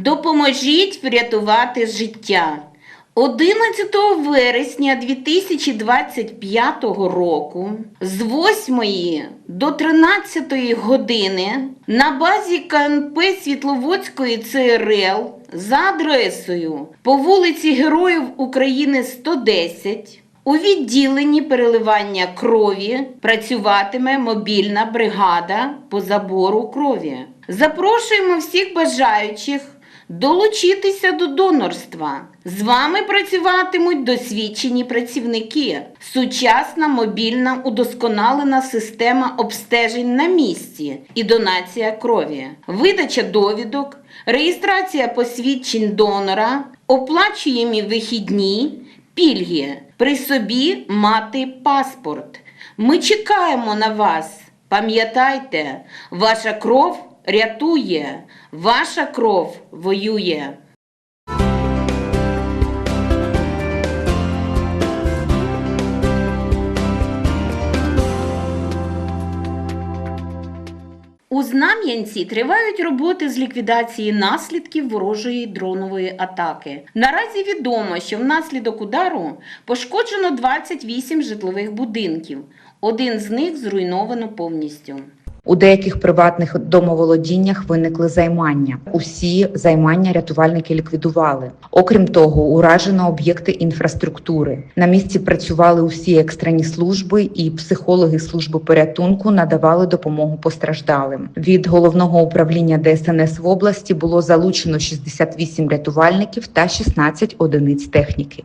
Допоможіть врятувати життя. 11 вересня 2025 року з 8 до 13 години на базі КНП Світловодської ЦРЛ за адресою по вулиці Героїв України 110 у відділенні переливання крові працюватиме мобільна бригада по забору крові. Запрошуємо всіх бажаючих долучитися до донорства. З вами працюватимуть досвідчені працівники, сучасна мобільна удосконалена система обстежень на місці і донація крові, видача довідок, реєстрація посвідчень донора, оплачуємі вихідні, пільги. При собі мати паспорт. Ми чекаємо на вас. Пам'ятайте, ваша кров рятує, ваша кров воює. У Знам'янці тривають роботи з ліквідації наслідків ворожої дронової атаки. Наразі відомо, що внаслідок удару пошкоджено 28 житлових будинків. Один з них зруйновано повністю. У деяких приватних домоволодіннях виникли займання. Усі займання рятувальники ліквідували. Окрім того, уражено об'єкти інфраструктури. На місці працювали усі екстрені служби, і психологи служби порятунку надавали допомогу постраждалим. Від головного управління ДСНС в області було залучено 68 рятувальників та 16 одиниць техніки.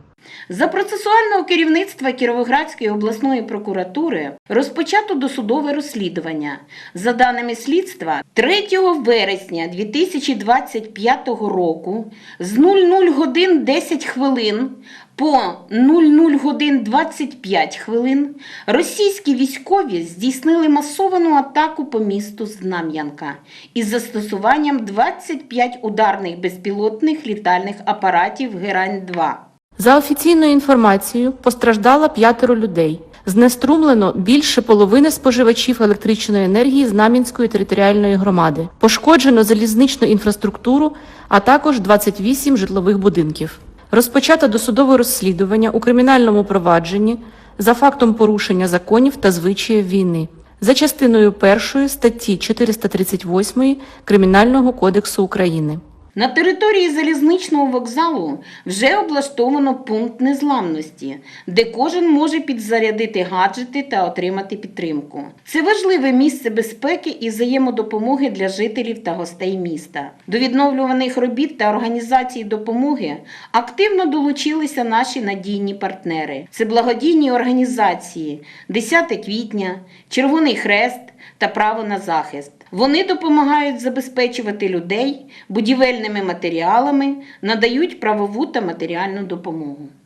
За процесуального керівництва Кіровоградської обласної прокуратури розпочато досудове розслідування. За даними слідства, 3 вересня 2025 року з 00 годин 10 хвилин по 00 годин 25 хвилин російські військові здійснили масовану атаку по місту Знам'янка із застосуванням 25 ударних безпілотних літальних апаратів Герань-2. За офіційною інформацією, постраждало п'ятеро людей. Знеструмлено більше половини споживачів електричної енергії Знам'янської територіальної громади. Пошкоджено залізничну інфраструктуру, а також 28 житлових будинків. Розпочато досудове розслідування у кримінальному провадженні за фактом порушення законів та звичаїв війни за частиною першої статті 438 Кримінального кодексу України. На території залізничного вокзалу вже облаштовано пункт незламності, де кожен може підзарядити гаджети та отримати підтримку. Це важливе місце безпеки і взаємодопомоги для жителів та гостей міста. До відновлюваних робіт та організації допомоги активно долучилися наші надійні партнери. Це благодійні організації 10 квітня, Червоний Хрест та право на захист. Вони допомагають забезпечувати людей будівельними матеріалами, надають правову та матеріальну допомогу. –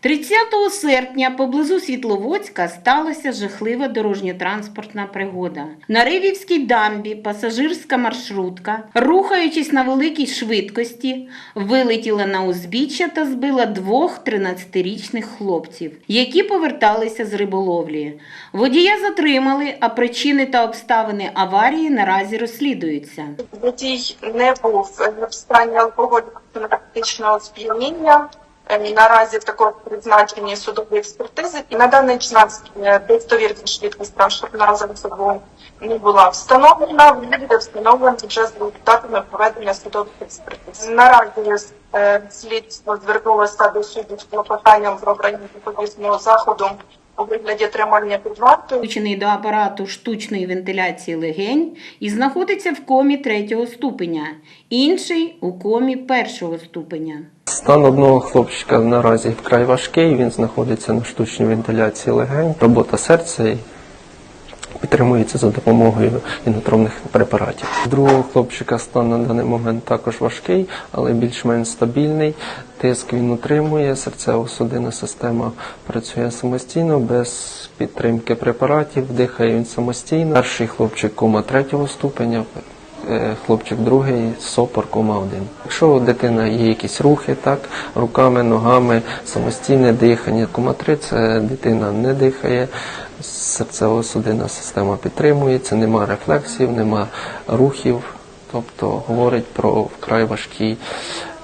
30 серпня поблизу Світловодська сталася жахлива дорожньо-транспортна пригода. На Ривівській дамбі пасажирська маршрутка, рухаючись на великій швидкості, вилетіла на узбіччя та збила двох 13-річних хлопців, які поверталися з риболовлі. Водія затримали, а причини та обставини аварії наразі розслідуються. Водій не був в стані алкоголю наркотичного сп'яніння. Е, Наразі також призначені судові експертизи, і на даний час е, достовірна швидкість транспортного засобу не була встановлена. Буде встановлена вже з результатами проведення судових експертиз. Наразі е, слідство звернулося до суду з клопотанням про обрання запобіжного заходу у вигляді тримання під вартою. Включений до апарату штучної вентиляції легень і знаходиться в комі третього ступеня, інший у комі першого ступеня. Стан одного хлопчика наразі вкрай важкий. Він знаходиться на штучній вентиляції легень. Робота серця підтримується за допомогою інотромних препаратів. Другого хлопчика стан на даний момент також важкий, але більш-менш стабільний. Тиск він утримує, серцево-судинна система працює самостійно, без підтримки препаратів, дихає він самостійно. Перший хлопчик кома третього ступеня. Е, хлопчик другий сопор кома один. Якщо у дитина є якісь рухи, так, руками, ногами, самостійне дихання, кома 3 це дитина не дихає, серцево-судинна система підтримується, нема рефлексів, нема рухів, тобто говорить про вкрай важкі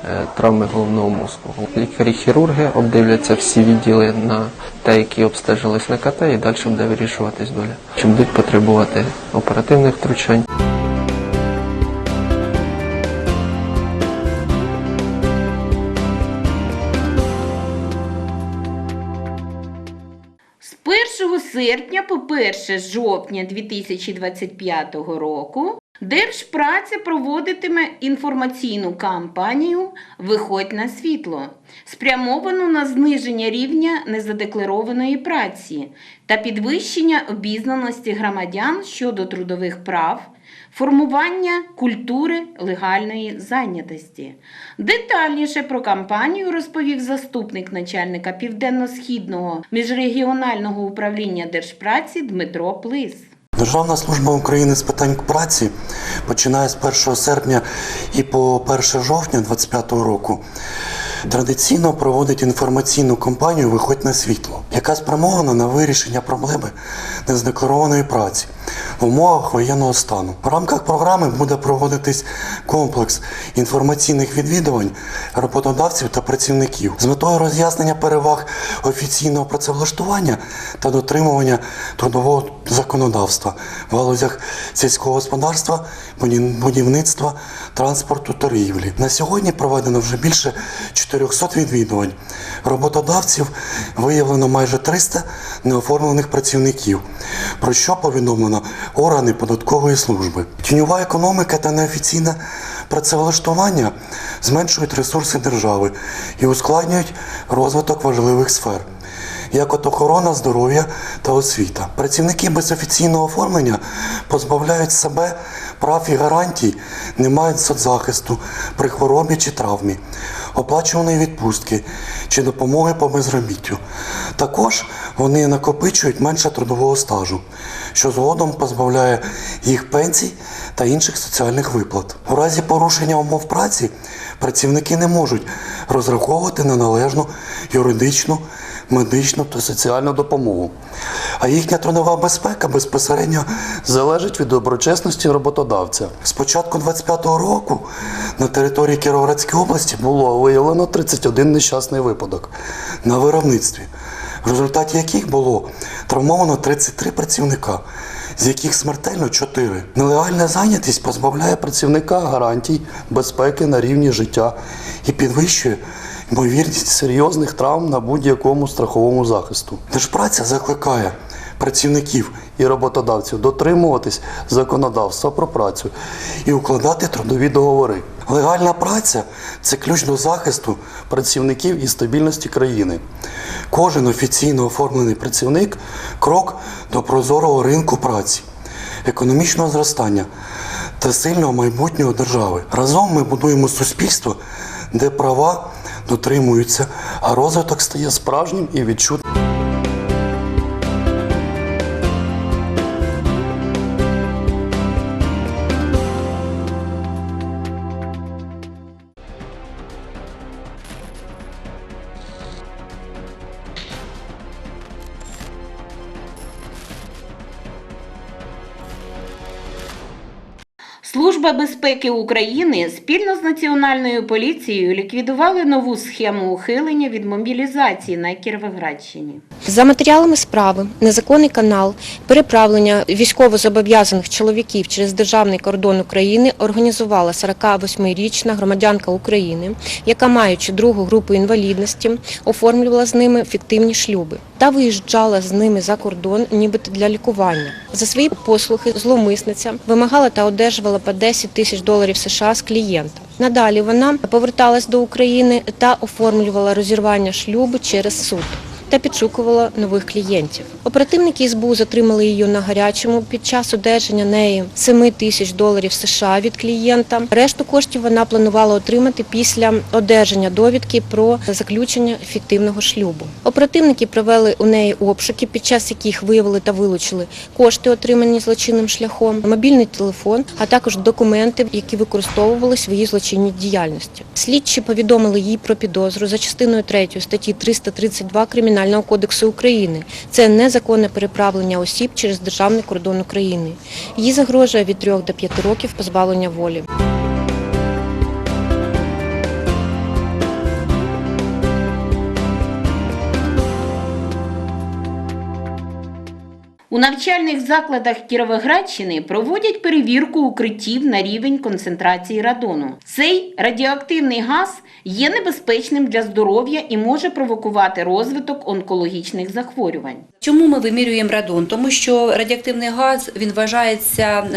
е, травми головного мозку. Лікарі-хірурги обдивляться всі відділи на те, які обстежились на КТ, і далі буде вирішуватись доля. Чи будуть потребувати оперативних втручань. Серпня по 1 жовтня 2025 року Держпраця проводитиме інформаційну кампанію Виходь на світло, спрямовану на зниження рівня незадекларованої праці та підвищення обізнаності громадян щодо трудових прав, формування культури легальної зайнятості. Детальніше про кампанію розповів заступник начальника Південно-Східного міжрегіонального управління Держпраці Дмитро Плис. Державна служба України з питань праці починає з 1 серпня і по 1 жовтня 2025 року традиційно проводить інформаційну кампанію Виходь на світло, яка спрямована на вирішення проблеми нездекларованої праці в умовах воєнного стану. В рамках програми буде проводитись комплекс інформаційних відвідувань роботодавців та працівників з метою роз'яснення переваг офіційного працевлаштування та дотримування трудового законодавства в галузях сільського господарства, будівництва, транспорту, торгівлі. На сьогодні проведено вже більше 400 відвідувань. Роботодавців виявлено майже 300 неоформлених працівників, про що повідомлено органи податкової служби. Тіньова економіка та неофіційне працевлаштування зменшують ресурси держави і ускладнюють розвиток важливих сфер як от охорона здоров'я та освіта. Працівники без офіційного оформлення позбавляють себе прав і гарантій, не мають соцзахисту при хворобі чи травмі, оплачуваної відпустки чи допомоги по безробіттю. Також вони накопичують менше трудового стажу, що згодом позбавляє їх пенсій та інших соціальних виплат. У разі порушення умов праці працівники не можуть розраховувати на належну юридичну медичну та соціальну допомогу. А їхня трудова безпека безпосередньо залежить від доброчесності роботодавця. З початку 25-го року на території Кіровоградської області було виявлено 31 нещасний випадок на виробництві, в результаті яких було травмовано 33 працівника. З яких смертельно 4. Нелегальна зайнятість позбавляє працівника гарантій безпеки на рівні життя і підвищує ймовірність серйозних травм на будь-якому страховому захисту. Держпраця закликає працівників і роботодавців дотримуватись законодавства про працю і укладати трудові договори. Легальна праця це ключ до захисту працівників і стабільності країни. Кожен офіційно оформлений працівник крок до прозорого ринку праці, економічного зростання та сильного майбутнього держави. Разом ми будуємо суспільство, де права дотримуються, а розвиток стає справжнім і відчутним. Безпеки України спільно з Національною поліцією ліквідували нову схему ухилення від мобілізації на Кіровоградщині. За матеріалами справи, незаконний канал переправлення військовозобов'язаних чоловіків через державний кордон України організувала 48-річна громадянка України, яка, маючи другу групу інвалідності, оформлювала з ними фіктивні шлюби та виїжджала з ними за кордон, нібито для лікування. За свої послуги зловмисниця вимагала та одержувала по 10 тисяч доларів США з клієнта. Надалі вона поверталась до України та оформлювала розірвання шлюбу через суд. Та підшукувала нових клієнтів. Оперативники СБУ затримали її на гарячому під час одержання неї 7 тисяч доларів США від клієнта. Решту коштів вона планувала отримати після одержання довідки про заключення фіктивного шлюбу. Оперативники провели у неї обшуки, під час яких виявили та вилучили кошти, отримані злочинним шляхом, мобільний телефон, а також документи, які використовувалися в її злочинній діяльності. Слідчі повідомили їй про підозру за частиною 3 статті 332 Кримінального кодексу України. Це незаконне переправлення осіб через державний кордон України. Їй загрожує від 3 до 5 років позбавлення волі. У навчальних закладах Кіровоградщини проводять перевірку укриттів на рівень концентрації радону. Цей радіоактивний газ є небезпечним для здоров'я і може провокувати розвиток онкологічних захворювань. Чому ми вимірюємо радон? Тому що радіоактивний газ він вважається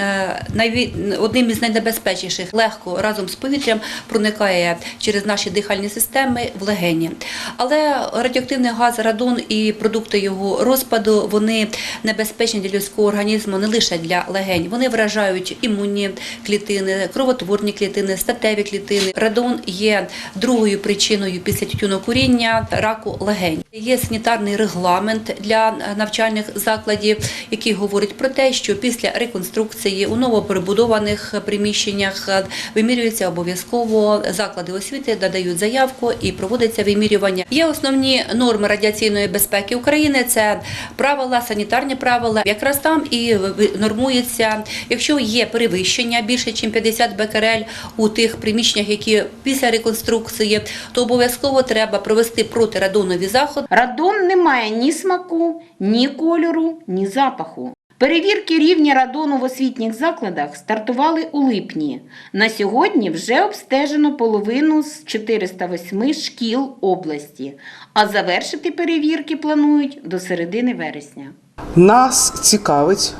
е, одним із найнебезпечніших. Легко разом з повітрям проникає через наші дихальні системи в легені. Але радіоактивний газ, радон і продукти його розпаду вони небезпечні для людського організму не лише для легень. Вони вражають імунні клітини, кровотворні клітини, статеві клітини. Радон є другою причиною після тютюнокуріння раку легень. Є санітарний регламент для е, навчальних закладів, який говорить про те, що після реконструкції у новоперебудованих приміщеннях е, вимірюється обов'язково заклади освіти, надають заявку і проводиться вимірювання. Є основні норми радіаційної безпеки України. Це правила, санітарні правила. Якраз там і нормується, якщо є перевищення більше, ніж 50 бекерель у тих приміщеннях, які після реконструкції, то обов'язково треба провести протирадонові заходи. Радон не має ні смаку, ні кольору, ні запаху. Перевірки рівня радону в освітніх закладах стартували у липні. На сьогодні вже обстежено половину з 408 шкіл області, а завершити перевірки планують до середини вересня. Нас цікавить,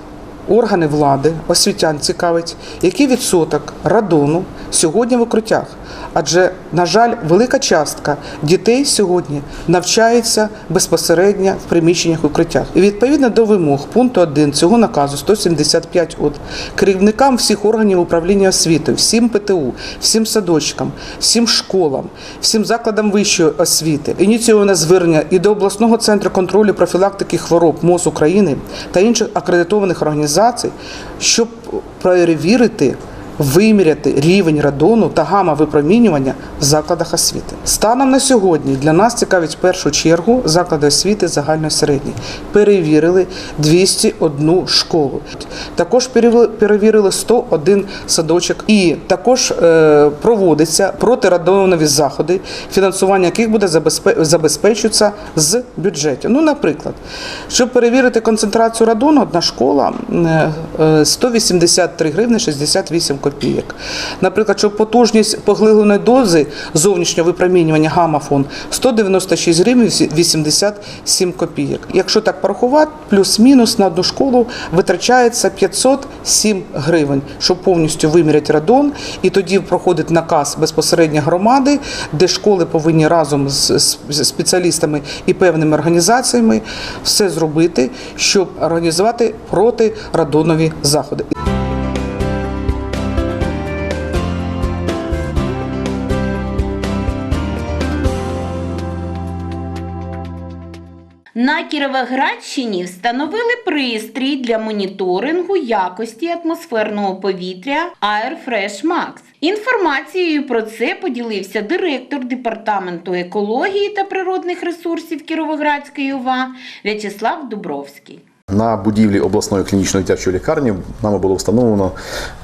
органи влади, освітян цікавить, який відсоток радону сьогодні в укриттях. Адже, на жаль, велика частка дітей сьогодні навчається безпосередньо в приміщеннях укриттях. І відповідно до вимог пункту 1 цього наказу 175 от керівникам всіх органів управління освіти, всім ПТУ, всім садочкам, всім школам, всім закладам вищої освіти ініційоване звернення і до обласного центру контролю профілактики хвороб МОЗ України та інших акредитованих організацій, щоб перевірити. Виміряти рівень радону та гама випромінювання в закладах освіти. Станом на сьогодні для нас цікавить в першу чергу заклади освіти загальної середньої. Перевірили 201 школу. Також переві- перевірили 101 садочок. І також е, проводяться протирадонові заходи, фінансування яких буде забезпе- забезпечується з бюджету. Ну, наприклад, щоб перевірити концентрацію радону, одна школа е, е, 183 гривни 68 копійок. Наприклад, щоб потужність поглибленої дози зовнішнього випромінювання гамафон 196 гривень 87 копійок. Якщо так порахувати, плюс-мінус на одну школу витрачається 507 гривень, щоб повністю виміряти радон. І тоді проходить наказ безпосередньо громади, де школи повинні разом з спеціалістами і певними організаціями все зробити, щоб організувати протирадонові заходи. На Кіровоградщині встановили пристрій для моніторингу якості атмосферного повітря Airfresh Max. Інформацією про це поділився директор департаменту екології та природних ресурсів Кіровоградської ОВА В'ячеслав Дубровський. На будівлі обласної клінічної дитячої лікарні нами було встановлено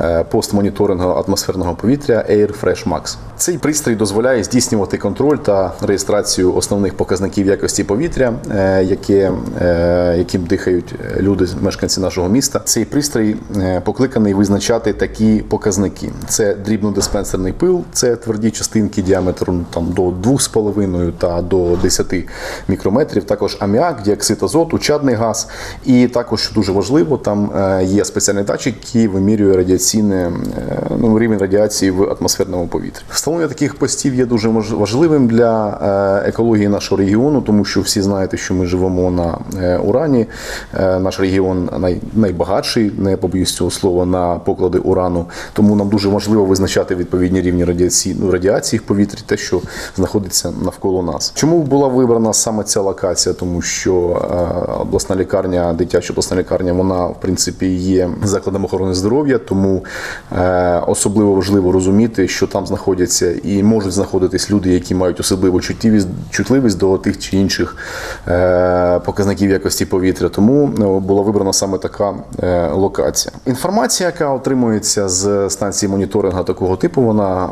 е, пост моніторингу атмосферного повітря AirFresh Max. Цей пристрій дозволяє здійснювати контроль та реєстрацію основних показників якості повітря, е, яке, е, яким дихають люди, мешканці нашого міста. Цей пристрій покликаний визначати такі показники: це дрібнодиспенсерний пил, це тверді частинки діаметром там до 2,5 та до 10 мікрометрів. Також аміак, діоксид азоту, чадний газ і І також що дуже важливо, там е, є спеціальний датчик, який вимірює радіаційне е, ну, рівень радіації в атмосферному повітрі. Встановлення таких постів є дуже важливим для е, екології нашого регіону, тому що всі знаєте, що ми живемо на урані. Наш регіон най, найбагатший, не побоюсь цього слова, на поклади урану. Тому нам дуже важливо визначати відповідні рівні радіації, ну, радіації в повітрі, те, що знаходиться навколо нас. Чому була вибрана саме ця локація? Тому що обласна лікарня, дитяча обласна лікарня, вона в принципі є закладом охорони здоров'я, тому е, особливо важливо розуміти, що там знаходяться і можуть знаходитись люди, які мають особливу чуттєвість, чутливість до тих чи інших е, показників якості повітря. Тому е, була вибрана саме така локація. Інформація, яка отримується з станції моніторингу такого типу, вона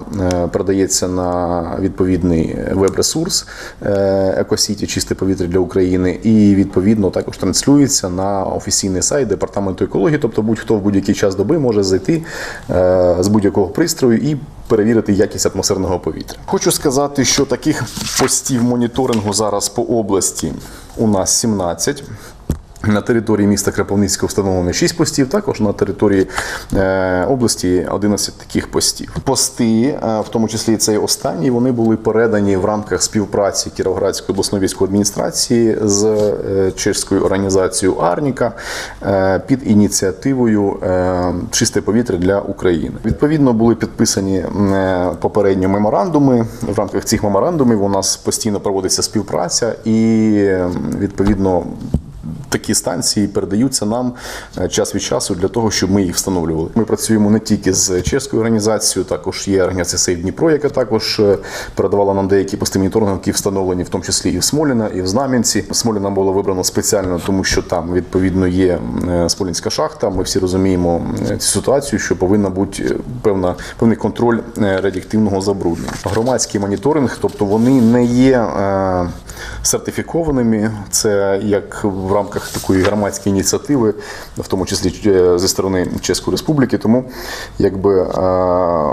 передається на відповідний веб-ресурс Екосіті Чисте повітря для України, і відповідно також транслюється на офіційний сайт департаменту екології. Тобто, будь-хто в будь-який час доби може зайти е, з будь-якого пристрою і перевірити якість атмосферного повітря. Хочу сказати, що таких постів моніторингу зараз по області у нас 17. На території міста Кропивницького встановлено 6 постів, також на території е, області 11 таких постів. Пости, е, в тому числі цей останній, вони були передані в рамках співпраці Кіровоградської обласної військової адміністрації з е, чеською організацією Арніка під ініціативою Чисте повітря для України. Відповідно, були підписані попередньо меморандуми. В рамках цих меморандумів у нас постійно проводиться співпраця і відповідно такі станції передаються нам е, час від часу для того, щоб ми їх встановлювали. Ми працюємо не тільки з чеською організацією, також є організація Сейв Дніпро, яка також е, передавала нам деякі пости моніторингу, які встановлені, в тому числі і в Смоліна, і в Знам'янці. Смоліна було вибрано спеціально, тому що там відповідно є е, Смолінська шахта. Ми всі розуміємо цю ситуацію, що повинна бути певна певний контроль радіоактивного забруднення. Громадський моніторинг, тобто вони не є. Сертифікованими, це як в рамках такої громадської ініціативи, в тому числі е, зі сторони Чеської Республіки. Тому якби е,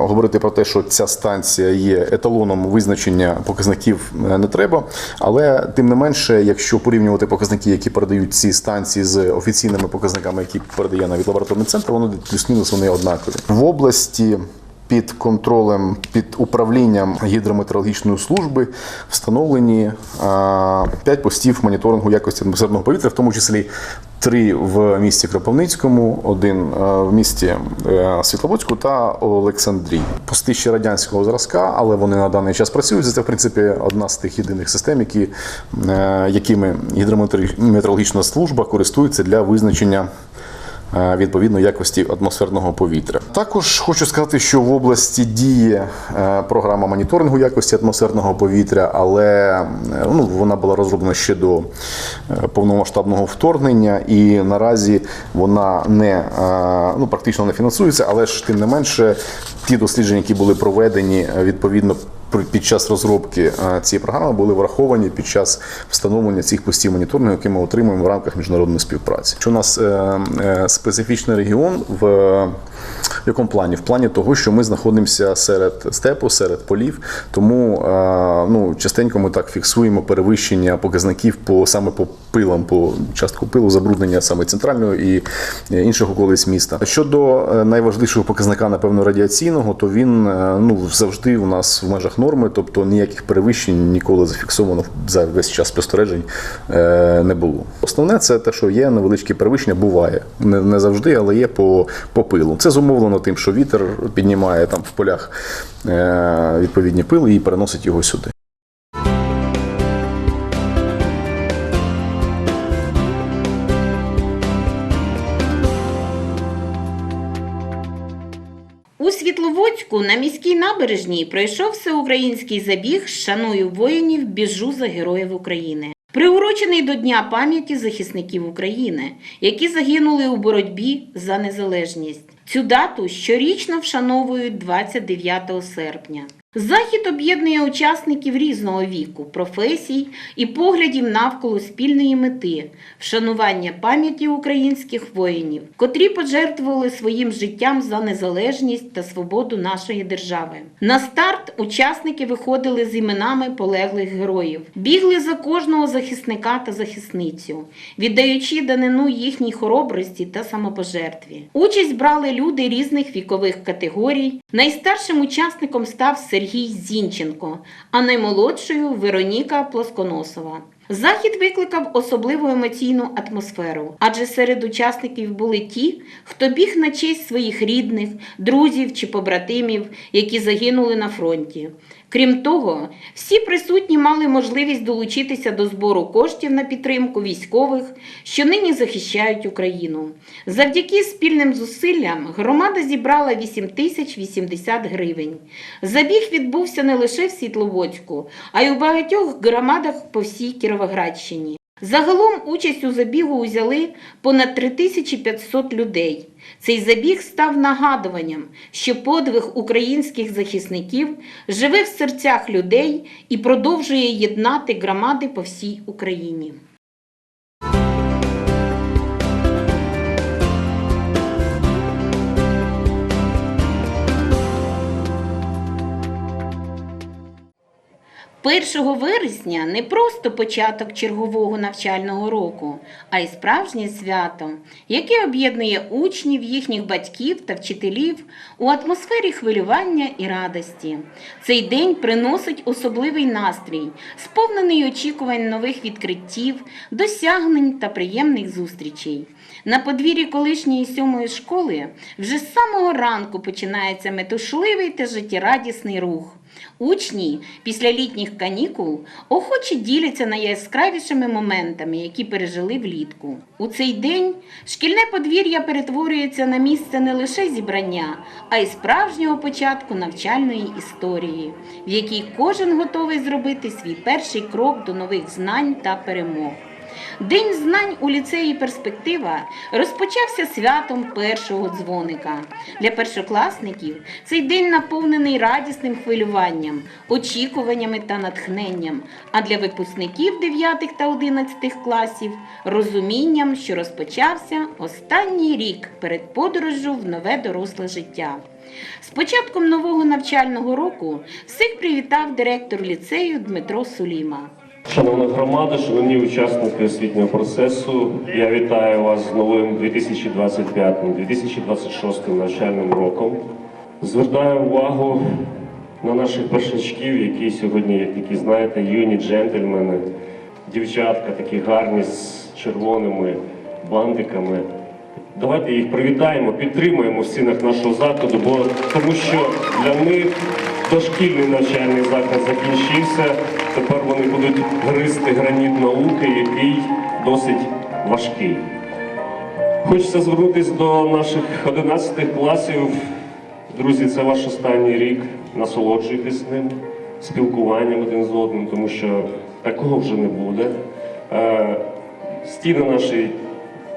говорити про те, що ця станція є еталоном визначення показників е, не треба. Але тим не менше, якщо порівнювати показники, які передають ці станції з офіційними показниками, які передає навіть лабораторний центр, вони плюс-мінус вони однакові в області. Під контролем, під управлінням гідрометеорологічної служби встановлені п'ять постів моніторингу якості атмосферного повітря, в тому числі три в місті Кропивницькому, один в місті е, Світловодську та Олександрії. Пости ще радянського зразка, але вони на даний час працюють. Це в принципі одна з тих єдиних систем, які, е, якими гідрометеорологічна служба користується для визначення відповідно якості атмосферного повітря. Також хочу сказати, що в області діє е, програма моніторингу якості атмосферного повітря, але е, ну, вона була розроблена ще до е, повномасштабного вторгнення, і наразі вона не е, ну, практично не фінансується, але ж тим не менше ті дослідження, які були проведені е, відповідно. Під час розробки е, цієї програми були враховані під час встановлення цих постів моніторингу, які ми отримуємо в рамках міжнародної співпраці. Що у нас е, е, специфічний регіон в, в якому плані? В плані того, що ми знаходимося серед степу, серед полів, тому е, ну, частенько ми так фіксуємо перевищення показників по саме по пилам, по частку пилу, забруднення саме центрального і е, інших околиць міста. Щодо е, найважливішого показника, напевно, радіаційного, то він ну завжди у нас в межах норми, тобто ніяких перевищень ніколи зафіксовано за весь час спостережень не було. Основне це те, що є невеличкі перевищення, буває не завжди, але є по, по пилу. Це зумовлено тим, що вітер піднімає там в полях е, відповідні пили і переносить його сюди. У Світловодську на міській набережній пройшов всеукраїнський забіг «Шаную воїнів, біжу за героїв України. Приурочений до Дня пам'яті захисників України, які загинули у боротьбі за незалежність. Цю дату щорічно вшановують 29 серпня. Захід об'єднує учасників різного віку, професій і поглядів навколо спільної мети вшанування пам'яті українських воїнів, котрі пожертвували своїм життям за незалежність та свободу нашої держави. На старт учасники виходили з іменами полеглих героїв, бігли за кожного захисника та захисницю, віддаючи данину їхній хоробрості та самопожертві. Участь брали люди різних вікових категорій. Найстаршим учасником став Сергій Зінченко, а наймолодшою Вероніка Плосконосова. Захід викликав особливу емоційну атмосферу, адже серед учасників були ті, хто біг на честь своїх рідних, друзів чи побратимів, які загинули на фронті. Крім того, всі присутні мали можливість долучитися до збору коштів на підтримку військових, що нині захищають Україну. Завдяки спільним зусиллям громада зібрала 8 тисяч 80 гривень. Забіг відбувся не лише в Світловодську, а й у багатьох громадах по всій Кіровоградщині. Загалом участь у забігу узяли понад 3500 людей. Цей забіг став нагадуванням, що подвиг українських захисників живе в серцях людей і продовжує єднати громади по всій Україні. Першого вересня не просто початок чергового навчального року, а й справжнє свято, яке об'єднує учнів, їхніх батьків та вчителів у атмосфері хвилювання і радості. Цей день приносить особливий настрій, сповнений очікувань нових відкриттів, досягнень та приємних зустрічей. На подвір'ї колишньої сьомої школи вже з самого ранку починається метушливий та життєрадісний рух. Учні після літніх канікул охоче діляться найяскравішими моментами, які пережили влітку. У цей день шкільне подвір'я перетворюється на місце не лише зібрання, а й справжнього початку навчальної історії, в якій кожен готовий зробити свій перший крок до нових знань та перемог. День знань у ліцеї Перспектива розпочався святом першого дзвоника. Для першокласників цей день наповнений радісним хвилюванням, очікуваннями та натхненням. А для випускників 9 та 11 класів розумінням, що розпочався останній рік перед подорожжю в нове доросле життя. З початком нового навчального року всіх привітав директор ліцею Дмитро Суліма. Шановна громада, шановні учасники освітнього процесу, я вітаю вас з новим 2025-2026 навчальним роком. Звертаю увагу на наших першачків, які сьогодні, як такі знаєте, юні джентльмени, дівчатка такі гарні з червоними бантиками. Давайте їх привітаємо, підтримуємо в стінах нашого закладу, бо тому що для них дошкільний навчальний заклад закінчився. Тепер вони будуть гризти граніт науки, який досить важкий. Хочеться звернутися до наших 11 класів. Друзі, це ваш останній рік. Насолоджуйтесь ним, спілкуванням один з одним, тому що такого вже не буде. Е, Стіни нашої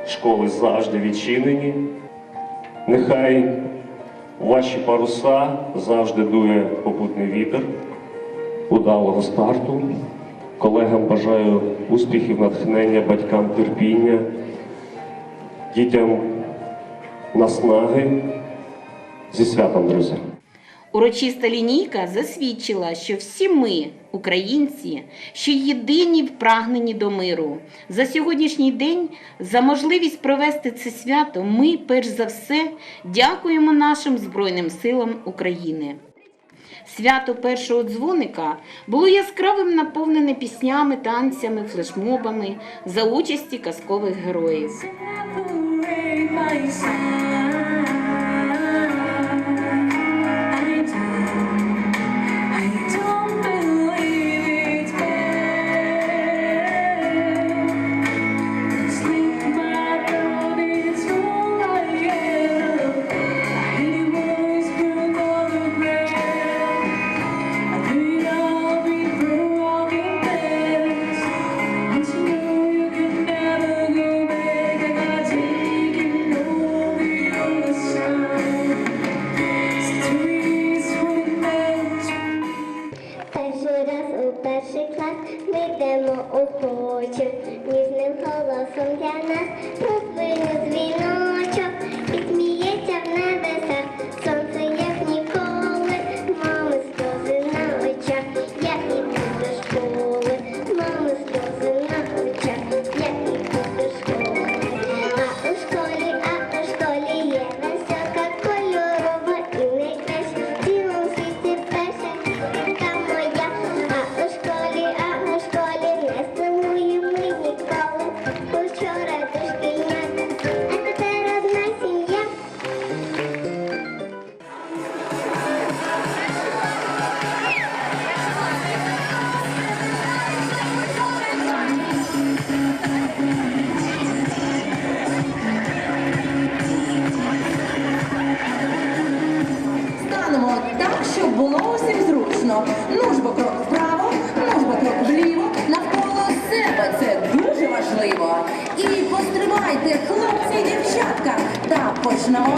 школи завжди відчинені. Нехай ваші паруса завжди дує попутний вітер, удалого старту. Колегам бажаю успіхів, натхнення, батькам терпіння, дітям наснаги. Зі святом, друзі! Урочиста лінійка засвідчила, що всі ми, українці, що єдині в прагненні до миру. За сьогоднішній день, за можливість провести це свято, ми, перш за все, дякуємо нашим Збройним силам України. Свято першого дзвоника було яскравим наповнене піснями, танцями, флешмобами за участі казкових героїв.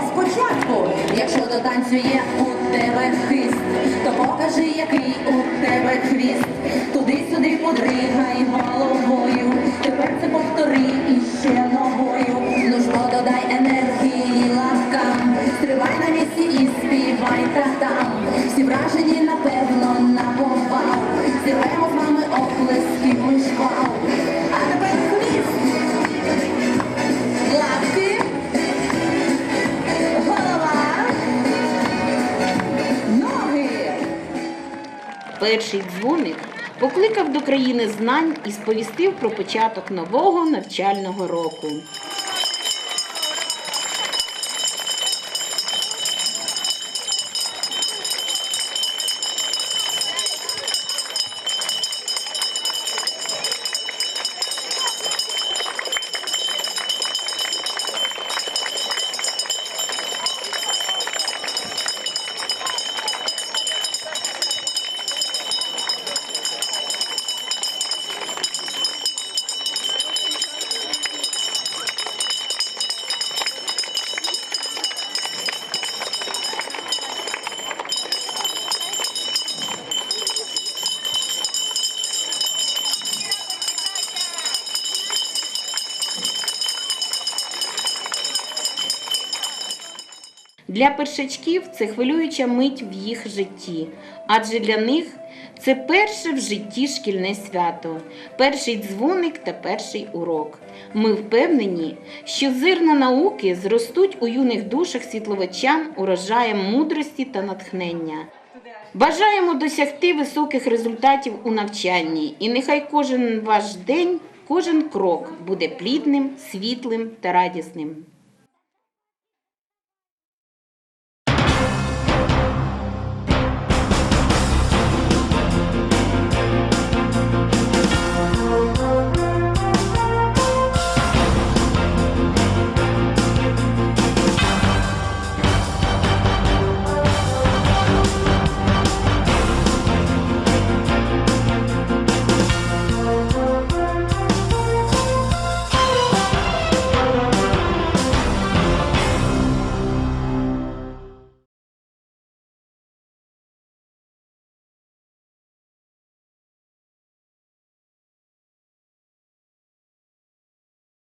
Спочатку. Якщо до танцю є у тебе хист, то покажи, який у тебе хвіст. Туди-сюди подригай головою. Тепер це повтори іще ногою. Ну ж додай енергії ласкам. Стривай на місці і співай та там. Всі вражені, Перший дзвоник покликав до країни знань і сповістив про початок нового навчального року. Для першачків це хвилююча мить в їх житті, адже для них це перше в житті шкільне свято, перший дзвоник та перший урок. Ми впевнені, що зерна науки зростуть у юних душах світловичан урожаєм мудрості та натхнення. Бажаємо досягти високих результатів у навчанні, і нехай кожен ваш день, кожен крок буде плідним, світлим та радісним.